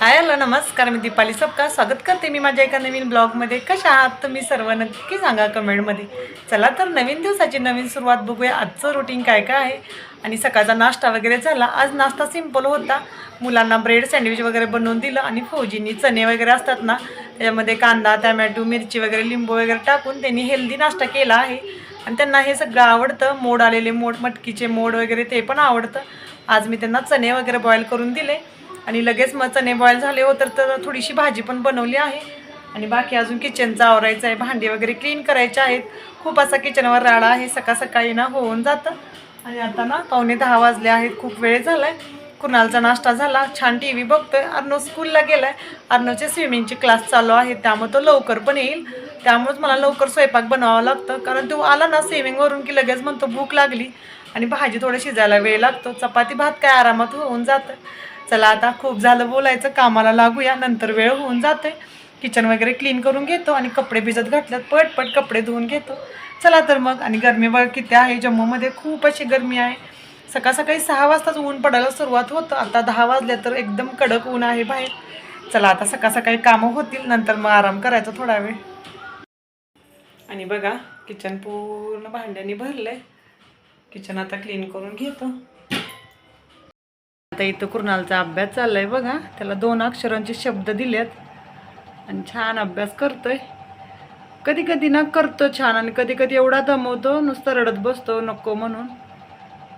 Hi hello नमस्कार मी दीपाली सबका. स्वागत करते मी माझ्या एका नवीन ब्लॉगमध्ये. कशा आहात तुम्ही सर्व? नक्की सांगा कमेंटमध्ये. चला तर नवीन दिवसाची नवीन सुरुवात बघूया. आजचं रुटीन काय काय आहे? आणि सकाळचा नाश्ता वगैरे झाला. आज नाश्ता सिंपल होता. मुलांना ब्रेड सँडविच वगैरे बनवून दिलं आणि फौजींनी चणे वगैरे असतात ना त्याच्यामध्ये कांदा टमॅटो मिरची वगैरे लिंबू वगैरे टाकून त्यांनी हेल्दी नाश्ता केला आहे. आणि त्यांना हे सगळं आवडतं. मोड आलेले मोड मटकीचे मोड वगैरे ते पण आवडतं. आज मी त्यांना चणे वगैरे बॉईल करून दिले. आणि लगेच मग चणे बॉईल झाले हो तर तर थोडीशी भाजी पण बनवली आहे. आणि बाकी अजून किचनचं आवरायचं आहे. भांडी वगैरे क्लीन करायचे आहेत. खूप असा किचनवर राडा आहे. सकाळ सकाळी ना होऊन जातं. आणि आता ना पावणे दहा वाजले आहेत. खूप वेळ झाला आहे कुणालचा नाश्ता झाला. छान टी व्ही बघतोय. अर्नो स्कूलला गेलाय. अर्नोचे स्विमिंगचे क्लास चालू आहेत त्यामुळे तो लवकर पण येईल. त्यामुळेच मला लवकर स्वयंपाक बनवावं लागतं. कारण तो आला ना स्विमिंगवरून की लगेच म्हणतो भूक लागली. आणि भाजी थोडं शिजायला वेळ लागतो. चपाती भात काय आरामात होऊन जातं. चला आता खूप झालं बोलायचं कामाला लागूया नंतर वेळ होऊन जाते किचन वगैरे क्लीन करून घेतो आणि कपडे भिजत घातल्यात पटपट कपडे धुवून घेतो. चला तर मग आणि गरमी बघा किती आहे? जम्मूमध्ये खूप अशी गरमी आहे. सकाळ सकाळी सहा वाजताच ऊन पडायला सुरुवात होतं. आता दहा वाजल्या तर एकदम कडक ऊन आहे बाहेर. चला आता सकाळ सकाळी कामं होतील नंतर मग आराम करायचा थोडा वेळ. आणि बघा किचन पूर्ण भांड्याने भरलंय. किचन आता क्लीन करून घेतो. आता इथं कुर्नालचा अभ्यास चाललाय बघा. त्याला दोन अक्षरांचे शब्द दिलेत. आणि छान अभ्यास करतोय. कधी कधी ना करतो छान आणि कधी कधी एवढा दमवतो नुसतं रडत बसतो नको म्हणून.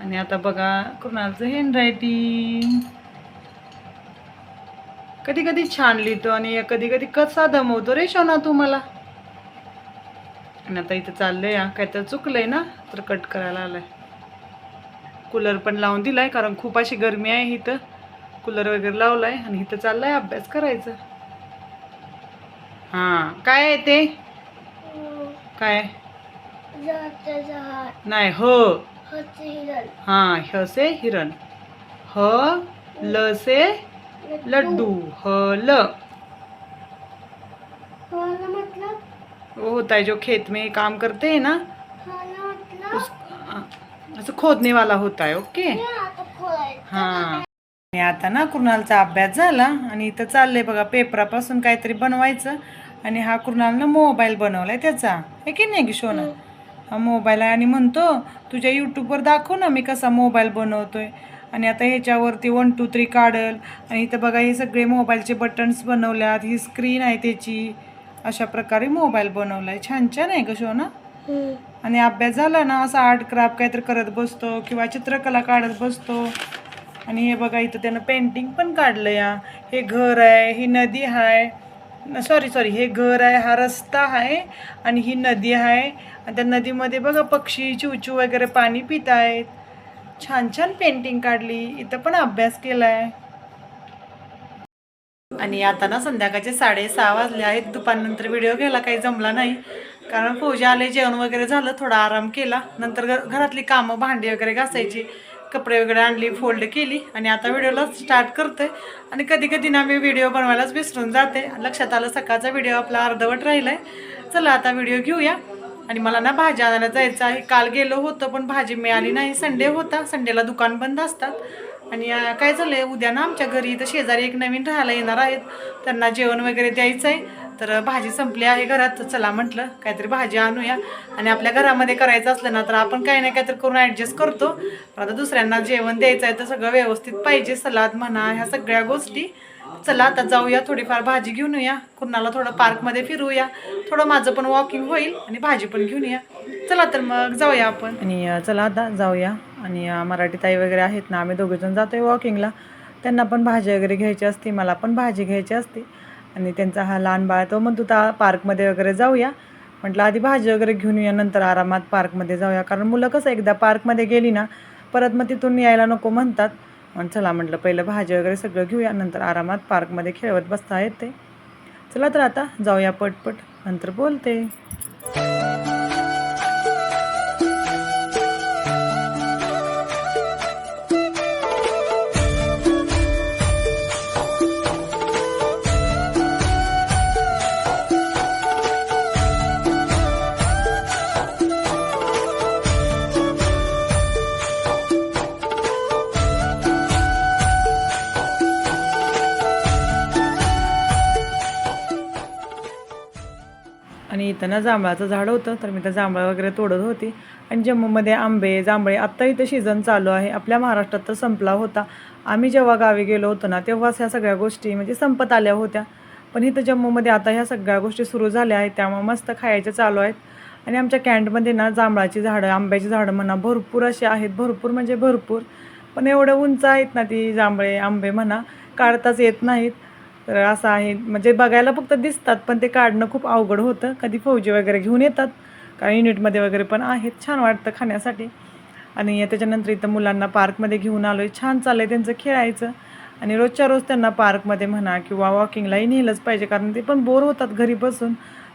आणि आता बघा कुणालचं हँड रायटिंग कधी कधी छान लिहितो आणि कधी कधी कसा दमवतो रे शोना तू मला. आणि आता इथं चाललंय काय तर चुकलंय ना तर कट करायला आलाय. कूलर पण लावून दिलाय कारण खूप अशी गरमी आहे इथं. कूलर वगैरे लावलाय आणि इथं चाललाय अभ्यास करायचं. हां काय आहे ते? काय नाही हो. हां ह से हिरण. ह ल से लड्डू. ह ल. वो होता है जो खेत में काम करते हैं ना उस हाँ, असं खोदणेवाला होताय होता ओके? हां. आणि आता ना कुणालचा अभ्यास झाला आणि इथं चाललंय बघा पेपरापासून काहीतरी बनवायचं. आणि हा कुणालनं मोबाईल बनवलाय त्याचा. आहे की नाही किशोना? हा मोबाईल आहे. आणि म्हणतो तुझ्या यूट्यूबवर दाखव ना मी कसा मोबाईल बनवतोय. आणि आता ह्याच्यावरती वन टू थ्री काढल. आणि इथं बघा हे सगळे मोबाईलचे बटन्स बनवल्यात. ही स्क्रीन आहे त्याची. अशा प्रकारे मोबाईल बनवला आहे छान छान आहे कशो ना आणि अभ्यास झाला ना असा आर्ट क्राफ्ट काहीतरी करत बसतो किंवा चित्रकला काढत बसतो. आणि हे बघा इथं त्यानं पेंटिंग पण काढलं या. हे घर आहे ही नदी आहे सॉरी सॉरी हे घर आहे हा रस्ता आहे आणि ही नदी आहे. आणि त्या नदीमध्ये बघा पक्षी चिवचू वगैरे पाणी पित आहेत. छान छान पेंटिंग काढली. इथं पण अभ्यास केलाय. आणि आता ना संध्याकाळचे साडेसहा वाजले आहेत. दुपारनंतर व्हिडिओ घ्यायला काही जमला नाही. कारण पूजा आले जेवण वगैरे झालं थोडा आराम केला. नंतर घ घरातली कामं भांडी वगैरे घासायची. कपडे वगैरे आणली फोल्ड केली. आणि आता व्हिडिओला स्टार्ट करते आणि कधी कधी ना मी व्हिडिओ बनवायलाच विसरून जाते. लक्षात आलं सकाळचा व्हिडिओ आपला अर्धवट राहिला आहे चला आता व्हिडिओ घेऊया. आणि मला ना भाजी आणायला जायचं आहे. काल गेलो होतं पण भाजी मिळाली नाही. संडे होता. संडेला दुकान बंद असतात. आणि काय झालं आहे उद्या ना आमच्या घरी इथं शेजारी एक नवीन राहायला येणार आहेत. त्यांना जेवण वगैरे द्यायचं आहे तर भाजी संपली आहे घरात. चला म्हटलं काहीतरी भाजी आणूया. आणि आपल्या घरामध्ये करायचं असलं ना तर आपण काही ना काहीतरी करून ॲडजस्ट करतो. पण आता दुसऱ्यांना जेवण द्यायचं आहे तर सगळं व्यवस्थित पाहिजे. सलाद म्हणा ह्या सगळ्या गोष्टी. चला आता जाऊया थोडीफार भाजी घेऊन येऊया कुणाला थोडं पार्कमध्ये फिरूया थोडं माझं पण वॉकिंग होईल आणि भाजी पण घेऊन या. चला तर मग जाऊया आपण. आणि चला आता जाऊया. आणि मराठी ताई वगैरे आहेत ना आम्ही दोघेजण जातोय वॉकिंगला त्यांना पण भाजी वगैरे घ्यायची असते मला पण भाजी घ्यायची असते. आणि त्यांचा हा लहान बाळ तो म्हणतो ता पार्कमध्ये वगैरे जाऊया. म्हटलं आधी भाजी वगैरे घेऊन या नंतर आरामात पार्कमध्ये जाऊया. कारण मुलं कसं एकदा पार्कमध्ये गेली ना परत मग तिथून यायला नको म्हणतात. मग चला म्हटलं पहिलं भाजी वगैरे सगळं घेऊया नंतर आरामात पार्कमध्ये खेळवत बसता येते. चला तर आता जाऊया पटपट. नंतर बोलते. आणि इथं ना जांभळाचं झाड होतं तर मी त्या जांभळं वगैरे तोडत होती. आणि जम्मूमध्ये आंबे जांभळे आत्ता इथं सीझन चालू आहे. आपल्या महाराष्ट्रात तर संपला होता. आम्ही जेव्हा गावी गेलो होतो ना तेव्हाच ह्या सगळ्या गोष्टी म्हणजे संपत आल्या होत्या. पण इथं जम्मूमध्ये आता ह्या सगळ्या गोष्टी सुरू झाल्या आहेत त्यामुळे मस्त खायच्या चालू आहेत. आणि आमच्या कॅन्टमध्ये ना जांभळाची झाडं आंब्याची झाडं म्हणा भरपूर अशी आहेत. भरपूर म्हणजे भरपूर. पण एवढं उंच आहेत ना ती जांभळे आंबे म्हणा काढताच येत नाहीत. तर असं आहे. म्हणजे बघायला फक्त दिसतात पण ते काढणं खूप अवघड होतं. कधी फौजी वगैरे घेऊन येतात कारण युनिटमध्ये वगैरे पण आहेत. छान वाटतं खाण्यासाठी. आणि त्याच्यानंतर इथं मुलांना पार्कमध्ये घेऊन आलो आहे छान चाललं आहे त्यांचं खेळायचं. आणि रोजच्या रोज त्यांना पार्कमध्ये म्हणा किंवा वॉकिंगलाही नेलंच पाहिजे कारण ते पण बोर होतात घरी बसून.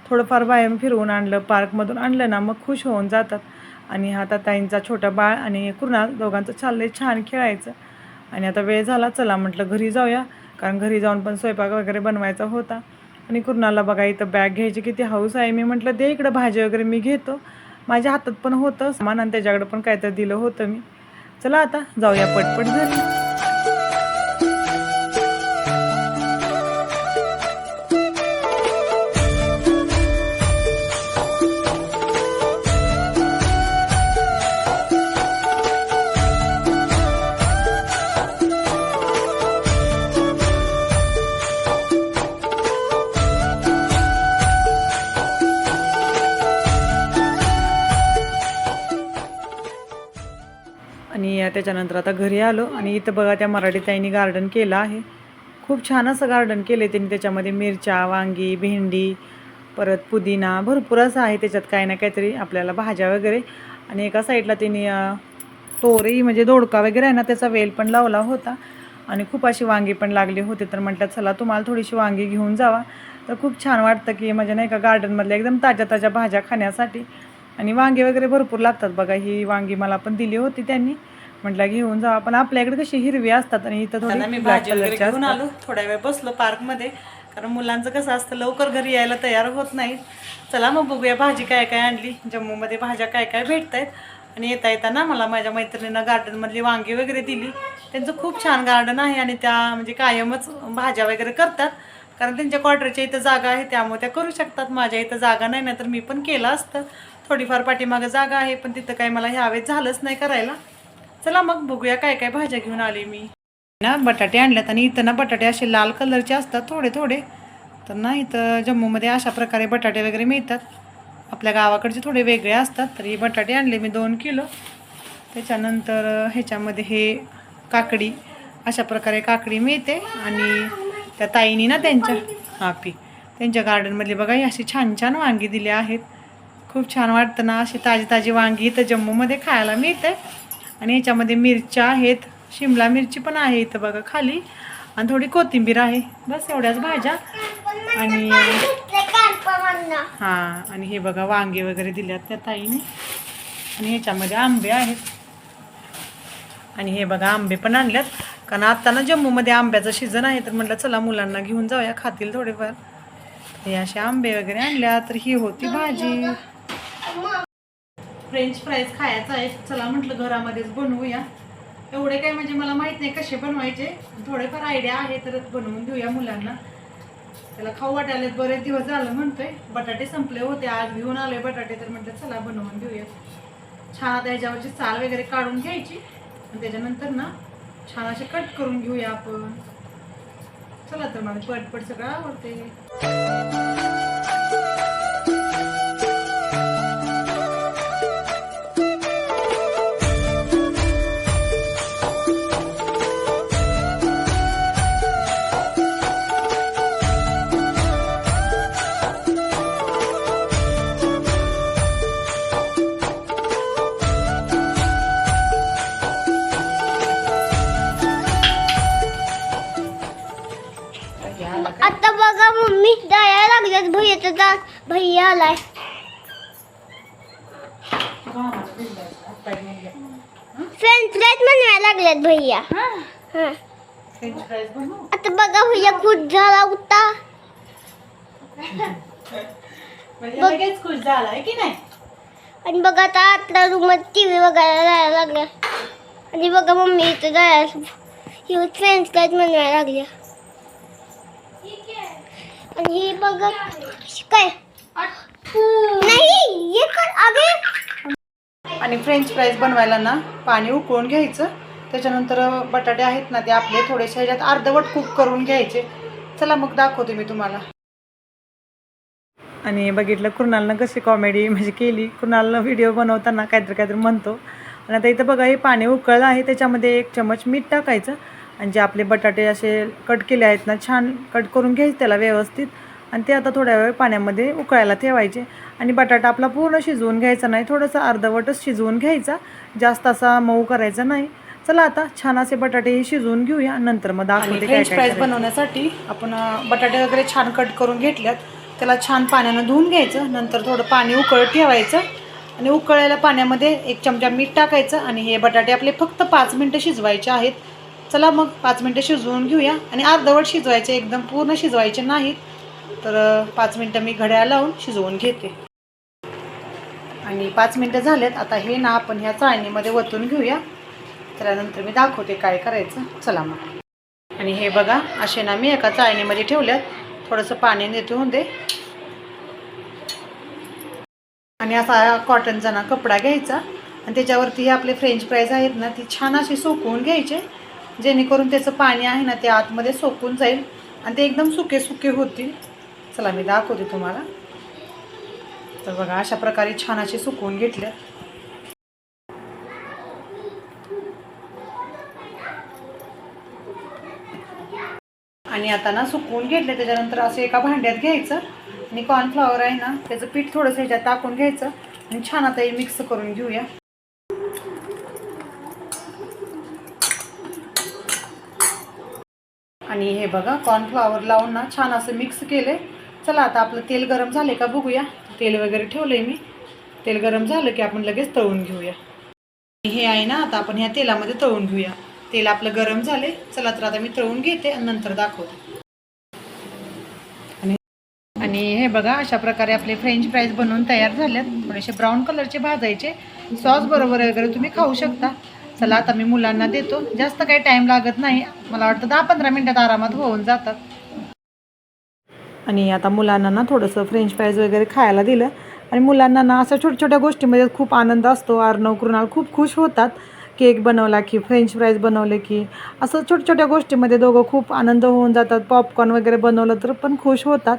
थोडंफार बाहेरून फिरवून आणलं पार्कमधून आणलं ना मग खुश होऊन जातात. आणि हा आता ताईंचा छोटा बाळ आणि कुणाल दोघांचं चाललं आहे छान खेळायचं. आणि आता वेळ झाला चला म्हटलं घरी जाऊया. कारण घरी जाऊन पण स्वयंपाक वगैरे बनवायचा होता. आणि कुर्नाला बघा इथं बॅग घ्यायची किती हाऊस आहे. मी म्हटलं दे इकडं भाजी वगैरे मी घेतो. माझ्या हातात पण होतं सामान आणि त्याच्याकडं पण काहीतरी दिलं होतं मी. चला आता जाऊया पटपट झाली त्याच्यानंतर आता घरी आलो आणि इथं बघा त्या मराठी ताईंनी गार्डन केलं आहे. खूप छान असं गार्डन केलं आहे त्यांनी. त्याच्यामध्ये मिरच्या वांगी भेंडी परत पुदिना भरपूर असं आहे. त्याच्यात काही ना काहीतरी आपल्याला भाज्या वगैरे. आणि एका साईडला त्यांनी तोरी म्हणजे दोडका वगैरे आहे ना त्याचा वेल पण लावला होता. आणि खूप अशी वांगी पण लागली होती. तर म्हटलं चला तुम्हाला थोडीशी वांगी घेऊन जावा. तर खूप छान वाटतं की म्हणजे नाही का गार्डनमधल्या एकदम ताज्या ताज्या भाज्या खाण्यासाठी. आणि वांगे वगैरे भरपूर लागतात. बघा ही वांगी मला पण दिली होती त्यांनी. म्हटलं घेऊन जावा पण आपल्याकडे कशी हिरवी असतात आणि इथं थोडी मी भाजी वगैरे घेऊन आलो. थोड्या वेळ बसलो पार्कमध्ये. कारण मुलांचं कसं असतं लवकर घरी यायला तयार होत नाही चला मग बघूया भाजी काय काय आणली. जम्मूमध्ये भाज्या काय काय भेटत आहेत आणि येता येताना मला माझ्या मैत्रिणीनं गार्डनमधली वांगी वगैरे दिली. त्यांचं खूप छान गार्डन आहे आणि त्या म्हणजे कायमच भाज्या वगैरे करतात. कारण त्यांच्या क्वार्टरच्या इथं जागा आहे त्यामुळे त्या करू शकतात. माझ्या इथं जागा नाही ना तर मी पण केलं असतं. थोडीफार पाठीमागं जागा आहे पण तिथं काही मला ह्यावेळेस झालंच नाही करायला. चला मग बघूया काय काय भाज्या घेऊन आले मी. ना बटाटे आणल्यात आणि इथं ना बटाटे असे लाल कलरचे असतात थोडे थोडे. तर ना इथं जम्मूमध्ये अशा प्रकारे बटाटे वगैरे मिळतात. आपल्या गावाकडचे थोडे वेगळे असतात तर हे बटाटे आणले मी दोन किलो. त्याच्यानंतर ह्याच्यामध्ये हे काकडी अशा प्रकारे काकडी मिळते. आणि त्या ताईनी ना त्यांच्या हापी त्यांच्या गार्डनमधली बघा ही अशी छान छान वांगी दिली आहेत. खूप छान वाटतं ना अशी ताजी ताजी वांगी इथं जम्मूमध्ये खायला मिळते. आणि याच्यामध्ये मिरच्या आहेत. शिमला मिरची पण आहे इथं बघा खाली. आणि थोडी कोथिंबीर आहे. बस एवढ्याच भाज्या. आणि हां आणि हे बघा वांगे वगैरे दिल्यात त्या ताईने. आणि ह्याच्यामध्ये आंबे आहेत. आणि हे बघा आंबे पण आणल्यात. कारण आता ना जम्मूमध्ये आंब्याचं सीझन आहे तर म्हटलं चला मुलांना घेऊन जाऊया खातील थोडेफार. हे असे आंबे वगैरे आणल्या तर ही होती भाजी. फ्रेंच फ्राईज खायचा आहे. चला म्हटलं घरामध्येच बनवूया. एवढे काय म्हणजे मला माहीत नाही कसे बनवायचे. थोडेफार आयडिया आहे तर बनवून देऊया मुलांना. त्याला खाऊ वाटायला बरेच दिवस झालं म्हणतोय. बटाटे संपले होते. आज घेऊन आलोय बटाटे तर म्हटलं चला बनवून देऊया. छान आता ह्याच्यावरची चाल वगैरे काढून घ्यायची. आणि त्याच्यानंतर ना छान असे कट करून घेऊया आपण. चला तर मला पटपट सगळं आवडते आता बघा मम्मी जायला लागल्यात दात भैया आलाय. फ्रेंच फ्राईज बनवायला लागल्यात भैया. हं. आता बघा भैया खुश झाला होता खुश झाला की नाही? आणि बघा आता आतल्या रूमात टीव्ही बघायला जायला लागल्या. आणि बघा मम्मी इथं जायला फ्रेंच फ्राईज बनवायला लागल्या. आणि हे बघ काय? नाही ये कर आणि फ्रेंच फ्राईज बनवायला ना पाणी उकळून घ्यायचं. त्याच्यानंतर बटाटे आहेत ना ते आपले थोडेसे ह्याच्यात अर्धवट कुक करून घ्यायचे. चला मग दाखवते मी तुम्हाला. आणि बघितलं कृणालनं कशी कॉमेडी म्हणजे केली. कृणालनं व्हिडिओ बनवताना काहीतरी काहीतरी म्हणतो. आणि आता इथं बघा हे पाणी उकळलं आहे. त्याच्यामध्ये एक चमच मीठ टाकायचं. आणि जे आपले बटाटे असे कट केले आहेत ना छान कट करून घ्यायचे त्याला व्यवस्थित. आणि ते आता थोड्या वेळ पाण्यामध्ये उकळायला ठेवायचे. आणि बटाटा आपला पूर्ण शिजवून घ्यायचा नाही थोडंसं अर्धवटच शिजवून घ्यायचा. जास्त असा मऊ करायचा नाही. चला आता छान असे बटाटे हे शिजवून घेऊया. नंतर मग दाखवते फ्रेंच फ्राईज बनवण्यासाठी आपण बटाटे वगैरे छान कट करून घेतल्यात. त्याला छान पाण्यानं धुवून घ्यायचं. नंतर थोडं पाणी उकळत ठेवायचं. आणि उकळलेल्या पाण्यामध्ये एक चमचा मीठ टाकायचं. आणि हे बटाटे आपले फक्त पाच मिनटं शिजवायचे आहेत. चला मग पाच मिनटं शिजवून घेऊया. आणि अर्धवट शिजवायचे एकदम पूर्ण शिजवायचे नाहीत. तर पाच मिनटं मी घड्याळ लावून शिजवून घेते. आणि पाच मिनटं झालेत. आता हे ना आपण ह्या चाळणीमध्ये वतून घेऊया. त्यानंतर मी दाखवते काय करायचं. चला मग. आणि हे बघा असे ना मी एका चाळणीमध्ये ठेवल्यात. थोडंसं पाणी नेतो दे. आणि असा कॉटनचा ना कपडा घ्यायचा. आणि त्याच्यावरती हे आपले फ्रेंच फ्राईज आहेत ना ती छान अशी सोकवून घ्यायचे. जेणेकरून त्याचं पाणी आहे ना ते आतमध्ये सोकून जाईल आणि ते एकदम सुके सुके होतील. चला मी दाखवते तुम्हाला. तर बघा अशा प्रकारे छान असे सुकवून घेतले. आणि आता ना सुकवून घेतले त्याच्यानंतर असं एका भांड्यात घ्यायचं. आणि कॉर्नफ्लॉवर आहे ना त्याचं पीठ थोडंसं ह्याच्यात टाकून घ्यायचं. आणि छान आता हे मिक्स करून घेऊया. आणि हे बघा कॉर्नफ्लॉवर लावून ना छान असं मिक्स केले चला आता आपलं तेल गरम झाले का बघूया. तेल वगैरे ठेवलंय मी. तेल गरम झालं की आपण लगेच तळून घेऊया. हे आहे ना आता आपण ह्या तेलामध्ये तळून घेऊया. तेल आपलं गरम झाले चला तर आता मी तळून घेते आणि नंतर दाखवते. आणि आणि हे बघा अशा प्रकारे आपले फ्रेंच फ्राईज बनवून तयार झाल्यात. थोडेसे ब्राऊन कलरचे भाजायचे. सॉस बरोबर वगैरे तुम्ही खाऊ शकता. चला आता मी मुलांना देतो. जास्त काही टाईम लागत नाही. मला वाटतं दहा पंधरा मिनटात आरामात होऊन जातात. आणि आता मुलांना ना थोडंसं फ्रेंच फ्राईज वगैरे खायला दिलं. आणि मुलांना ना अशा छोट्या छोट्या गोष्टीमध्ये खूप आनंद असतो. अर्णव कृणाल खूप खुश होतात. केक बनवला की फ्रेंच फ्राईज बनवले की असं छोट्या छोट्या गोष्टीमध्ये दोघं खूप आनंद होऊन जातात. पॉपकॉर्न वगैरे बनवलं तर पण खुश होतात.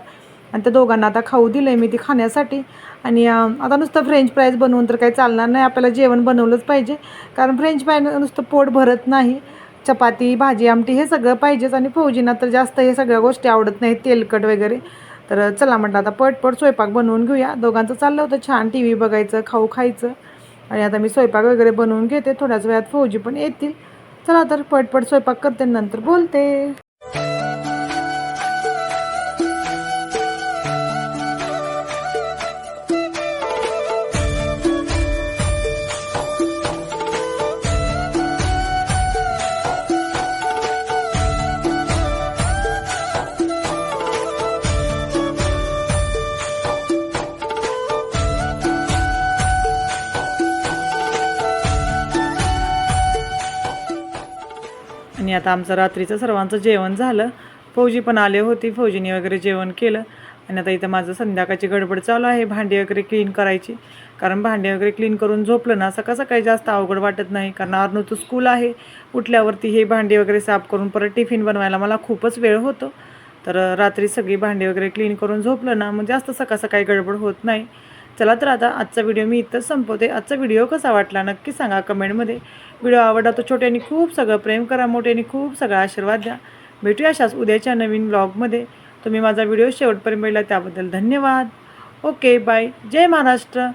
आणि त्या दोघांना आता खाऊ दिलं आहे मी ती खाण्यासाठी. आणि आता नुसतं फ्रेंच फ्राईज बनवून तर काही चालणार नाही. आपल्याला जेवण बनवलंच पाहिजे. कारण फ्रेंच फ्राय नुसतं पोट भरत नाही. चपाती भाजी आमटी हे सगळं पाहिजेच. आणि फौजींना तर जास्त हे सगळ्या गोष्टी आवडत नाहीत. तेलकट वगैरे. तर चला म्हटलं आता पटपट स्वयंपाक बनवून घेऊया. दोघांचं चाललं होतं छान टी व्ही बघायचं खाऊ खायचं. आणि आता मी स्वयंपाक वगैरे बनवून घेते. थोड्याच वेळात फौजी पण येतील. चला तर पटपट स्वयंपाक करते नंतर बोलते. आणि आता आमचं रात्रीचं सर्वांचं जेवण झालं. फौजी पण आले होती फौजीने वगैरे जेवण केलं. आणि आता इथं माझं संध्याकाळची गडबड चालू आहे भांडी वगैरे क्लीन करायची. कारण भांडी वगैरे क्लीन करून झोपलं ना सकाळ सकाळी जास्त अवघड वाटत नाही. कारण अर्नूचं स्कूल आहे. उठल्यावरती हे भांडी वगैरे साफ करून परत टिफिन बनवायला मला खूपच वेळ होतो. तर रात्री सगळी भांडी वगैरे क्लीन करून झोपलं ना मग जास्त सकाळ सकाळी गडबड होत नाही. चला तर आता आजचा व्हिडिओ मी इथंच संपवते. आजचा व्हिडिओ कसा वाटला नक्की सांगा कमेंटमध्ये. व्हिडिओ आवडला तो छोट्याने खूप सगळं प्रेम करा मोठ्याने खूप सगळा आशीर्वाद द्या. भेटूया अशाच उद्याच्या नवीन ब्लॉगमध्ये तुम्ही माझा व्हिडिओ शेवटपर्यंत मिळला त्याबद्दल धन्यवाद. ओके बाय जय महाराष्ट्र.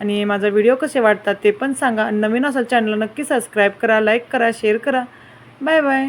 आणि माझा व्हिडिओ कसे वाटतात ते पण सांगा. नवीन असेल चॅनलला नक्की सबस्क्राईब करा लाईक करा शेअर करा. Bye bye